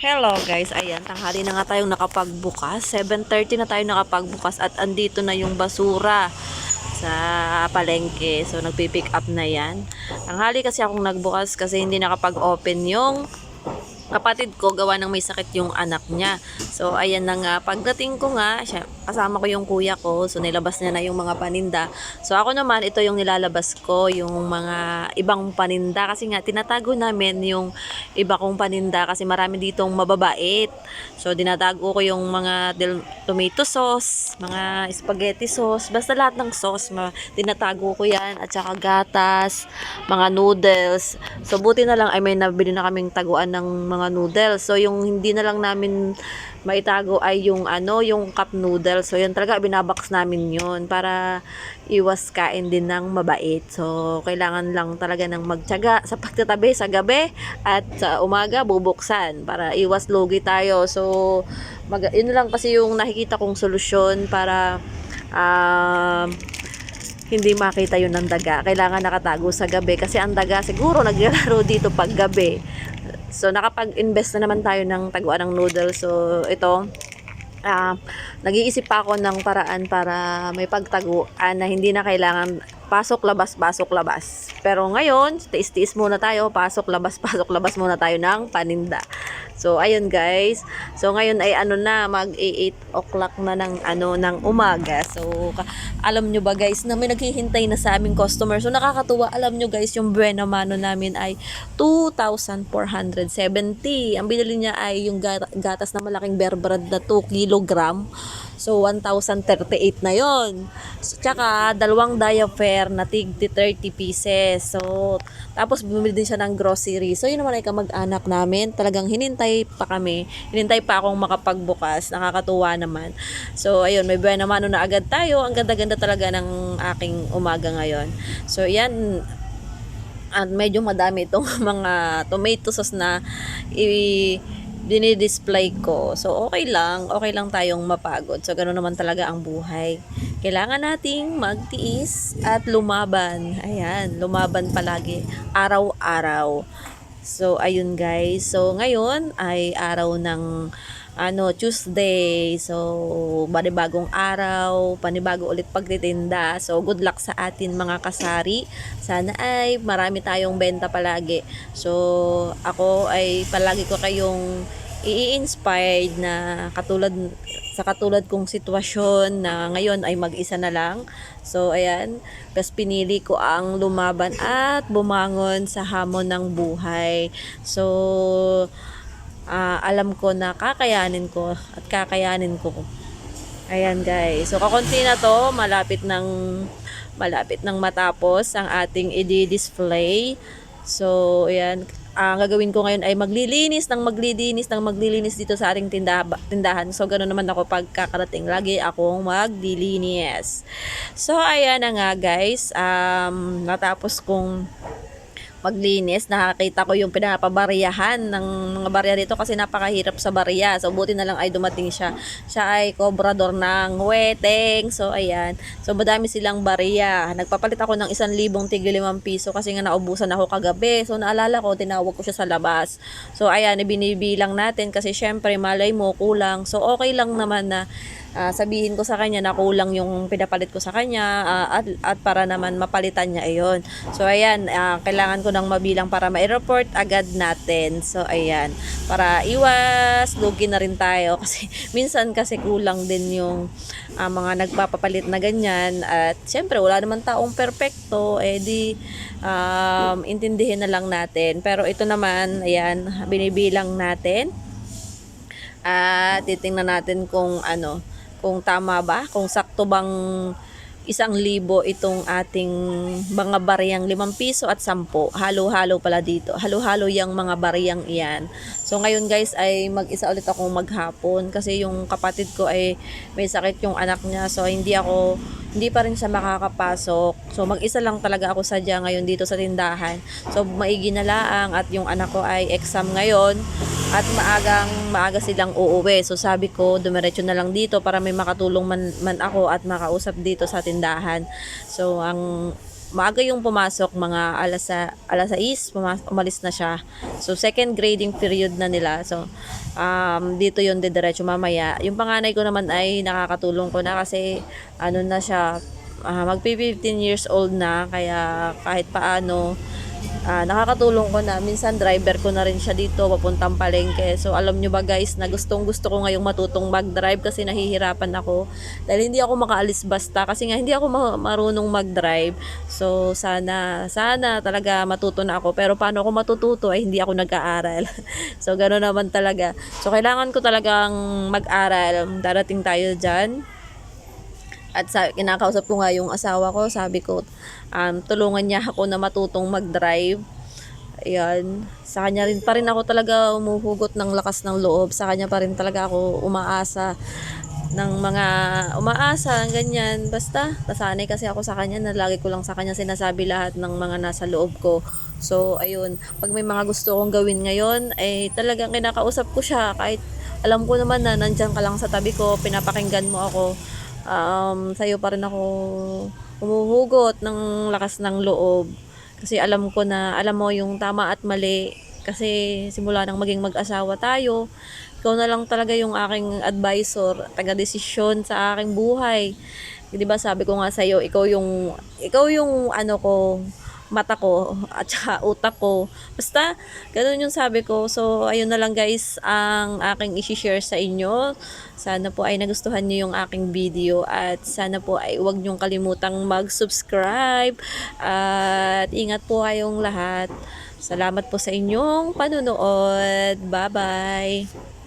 Hello guys, ayan, tanghali na nga tayong nakapagbukas. 7.30 na tayo nakapagbukas at andito na yung basura sa palengke. So nagpipick up na yan. Tanghali kasi akong nagbukas kasi hindi nakapag-open yung kapatid ko gawa ng may sakit yung anak niya. So ayan na nga, pagdating ko nga, siya, kasama ko yung kuya ko, so nilabas niya na yung mga paninda. So ako naman, ito yung nilalabas ko, yung mga ibang paninda kasi nga tinatago namin yung iba kong paninda kasi marami ditong mababait. So dinatago ko yung mga del- tomato sauce, mga spaghetti sauce, basta lahat ng sauce, ma- tinatago ko yan at saka gatas, mga noodles. So buti na lang ay may nabili na kaming taguan ng mga noodles. So yung hindi na lang namin maitago ay yung ano, yung cup noodles. So yan talaga binabox namin yun para iwas kain din ng mabait. So kailangan lang talaga ng magtiyaga sa pagtatabi sa gabi at sa umaga bubuksan para iwas lugi tayo. So mag yun lang kasi yung nakikita kong solusyon para um, hindi makita yun ng daga. Kailangan nakatago sa gabi kasi ang daga siguro naglalaro dito pag gabi. So nakapag-invest na naman tayo ng taguan ng noodles. So ito, ah nag-iisip pa ako ng paraan para may pagtaguan na hindi na kailangan pasok labas pasok labas. Pero ngayon, tiis-tiis muna tayo, pasok labas pasok labas muna tayo ng paninda. So ayun guys. So ngayon ay ano na mag 8 o'clock na ng ano ng umaga. So alam nyo ba guys na may naghihintay na sa aming customer. So nakakatuwa. Alam nyo guys yung buena mano namin ay 2,470. Ang binili niya ay yung gata- gatas na malaking bear na 2 kilogram. So, 1,038 na yon. So, tsaka, dalawang diaper na tig 30 pieces. So, tapos bumili din siya ng grocery. So, yun naman ay kamag-anak namin. Talagang hinintay pa kami. Hinintay pa akong makapagbukas. Nakakatuwa naman. So, ayun, may buwan naman na agad tayo. Ang ganda-ganda talaga ng aking umaga ngayon. So, yan, at medyo madami itong mga tomato sauce na i dinidisplay ko. So, okay lang. Okay lang tayong mapagod. So, ganoon naman talaga ang buhay. Kailangan nating magtiis at lumaban. Ayan, lumaban palagi. Araw-araw. So, ayun guys. So, ngayon ay araw ng ano, Tuesday. So, panibagong araw, panibago ulit pagtitinda. So, good luck sa atin mga kasari. Sana ay marami tayong benta palagi. So, ako ay palagi ko kayong i-inspired na katulad sa katulad kong sitwasyon na ngayon ay mag-isa na lang. So, ayan, kas pinili ko ang lumaban at bumangon sa hamon ng buhay. So, ah, alam ko na kakayanin ko at kakayanin ko. Ayan guys. So kakunti na to, malapit ng malapit ng matapos ang ating i-display. So, ayan, ang gagawin ko ngayon ay maglilinis ng maglilinis ng maglilinis dito sa ating tinda, tindahan. So, ganoon naman ako pagkakarating. Lagi akong maglilinis. So, ayan na nga guys. Um, natapos kong maglinis, nakakita ko yung pinapabariyahan ng mga barya dito kasi napakahirap sa barya. So, buti na lang ay dumating siya. Siya ay kobrador ng weteng. So, ayan. So, madami silang barya. Nagpapalit ako ng isang libong tigli limang piso kasi nga naubusan ako kagabi. So, naalala ko, tinawag ko siya sa labas. So, ayan, ibinibilang natin kasi syempre, malay mo, kulang. So, okay lang naman na ah, sabihin ko sa kanya na kulang yung pinapalit ko sa kanya ah, at, at para naman mapalitan niya ayon. So ayan, ah, kailangan ko ng mabilang para ma-report agad natin. So ayan, para iwas lugi na rin tayo kasi minsan kasi kulang din yung ah, mga nagpapapalit na ganyan at syempre wala naman taong perpekto eh di um, intindihin na lang natin. Pero ito naman, ayan, binibilang natin at titingnan natin kung ano kung tama ba kung sakto bang isang libo itong ating mga bariyang limang piso at sampo. Halo-halo pala dito. Halo-halo yung mga bariyang iyan. So ngayon guys ay mag-isa ulit akong maghapon kasi yung kapatid ko ay may sakit yung anak niya. So hindi ako hindi pa rin siya makakapasok. So mag-isa lang talaga ako sadya ngayon dito sa tindahan. So maigi na laang at yung anak ko ay exam ngayon at maagang maaga silang uuwi. So sabi ko, dumiretso na lang dito para may makatulong man, man ako at makausap dito sa tindahan. So ang maaga yung pumasok, mga alas, sa, alas 6, pumas- umalis na siya. So, second grading period na nila. So, um, dito yun diretso mamaya. Yung panganay ko naman ay nakakatulong ko na kasi ano na siya, ah, magpi 15 years old na. Kaya kahit paano, ah, nakakatulong ko na. Minsan driver ko na rin siya dito papuntang palengke. So alam nyo ba guys na gustong gusto ko ngayong matutong mag-drive kasi nahihirapan ako. Dahil hindi ako makaalis basta kasi nga hindi ako ma- marunong mag-drive. So sana, sana talaga matuto na ako. Pero paano ako matututo ay hindi ako nag-aaral. so gano'n naman talaga. So kailangan ko talagang mag-aral. Darating tayo dyan. At sa kinakausap ko nga yung asawa ko, sabi ko, um, tulungan niya ako na matutong mag-drive. Ayan. Sa kanya rin pa rin ako talaga umuhugot ng lakas ng loob. Sa kanya pa rin talaga ako umaasa ng mga umaasa, ganyan. Basta, nasanay kasi ako sa kanya na lagi ko lang sa kanya sinasabi lahat ng mga nasa loob ko. So, ayun. Pag may mga gusto kong gawin ngayon, ay talagang kinakausap ko siya. Kahit alam ko naman na nandyan ka lang sa tabi ko, pinapakinggan mo ako um, sa'yo pa rin ako umuhugot ng lakas ng loob. Kasi alam ko na, alam mo yung tama at mali. Kasi simula nang maging mag-asawa tayo, ikaw na lang talaga yung aking advisor, taga-desisyon sa aking buhay. 'Di ba sabi ko nga sa iyo, ikaw yung ikaw yung ano ko, mata ko at saka utak ko. Basta, ganun yung sabi ko. So, ayun na lang guys ang aking isi-share sa inyo. Sana po ay nagustuhan niyo yung aking video at sana po ay huwag niyong kalimutang mag-subscribe at ingat po kayong lahat. Salamat po sa inyong panunood. Bye-bye!